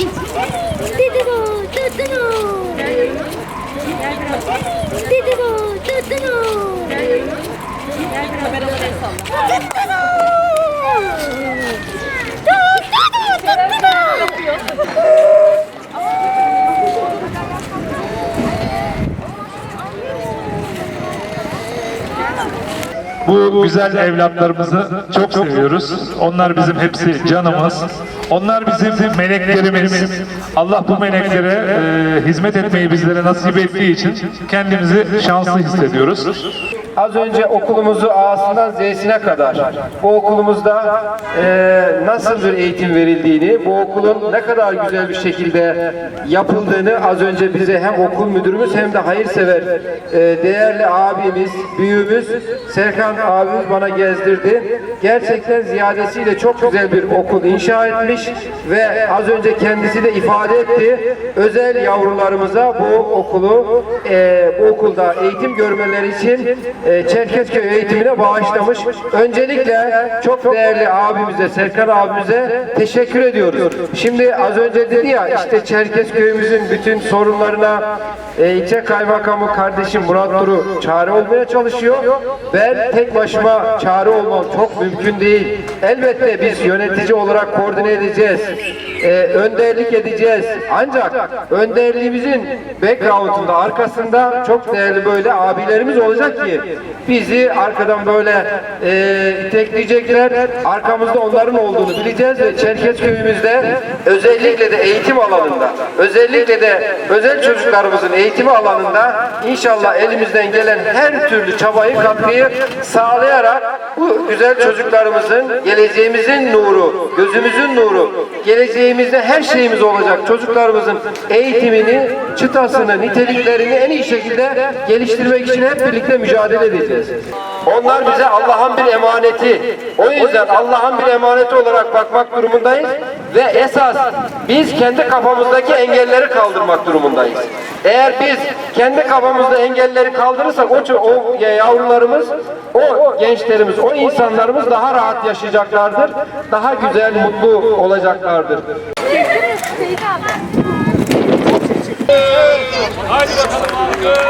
Tutto! Bu güzel evlatlarımızı çok seviyoruz. Onlar bizim hepsi canımız. Onlar bizim meleklerimiz. Allah bu meleklere e, hizmet etmeyi bizlere nasip ettiği için kendimizi şanslı hissediyoruz. Az önce okulumuzu A'sından Z'sine kadar bu okulumuzda e, nasıl bir eğitim verildiğini, bu okulun ne kadar güzel bir şekilde yapıldığını az önce bize hem okul müdürümüz hem de hayırsever e, değerli abimiz, büyüğümüz Serkan abimiz bana gezdirdi. Gerçekten ziyadesiyle çok güzel bir okul inşa etmiş ve az önce kendisi de ifade etti. Özel yavrularımıza bu okulu e, bu okulda eğitim görmeleri için e, Çerkezköy eğitimine bağışlamış. Öncelikle çok değerli abimize, Serkan abimize teşekkür ediyoruz. Şimdi az önce dedi ya işte Çerkezköy'ümüzün bütün sorunlarına e, ilçe kaymakamı kardeşim Murat Duru çare olmaya çalışıyor. Ben tek başıma çare olmam çok mümkün değil. Elbette biz yönetici olarak koordine edeceğiz. E, önderlik edeceğiz. Ancak önderliğimizin background'unda arkasında çok değerli böyle abilerimiz olacak ki bizi arkadan böyle e, itekleyecekler. Arkamızda onların olduğunu bileceğiz ve Çerkezköy'ümüzde özellikle de eğitim alanında özellikle de özel çocuklarımızın eğitimi alanında inşallah elimizden gelen her türlü çabayı katkıyı sağlayarak bu güzel çocuklarımızın geleceğimizin nuru, gözümüzün nuru, geleceğimizde her şeyimiz olacak çocuklarımızın eğitimini, çıtasını, niteliklerini en iyi şekilde geliştirmek için hep birlikte mücadele edeceğiz. Onlar bize Allah'ın bir emaneti. O yüzden Allah'ın bir emaneti olarak bakmak durumundayız ve esas biz kendi kafamızdaki engelleri kaldırmak durumundayız. Eğer biz kendi kafamızda engelleri kaldırırsak o, o yavrularımız, o gençlerimiz, o insanlarımız daha rahat yaşayacaklardır. Daha güzel, mutlu olacaklardır. Haydi bakalım.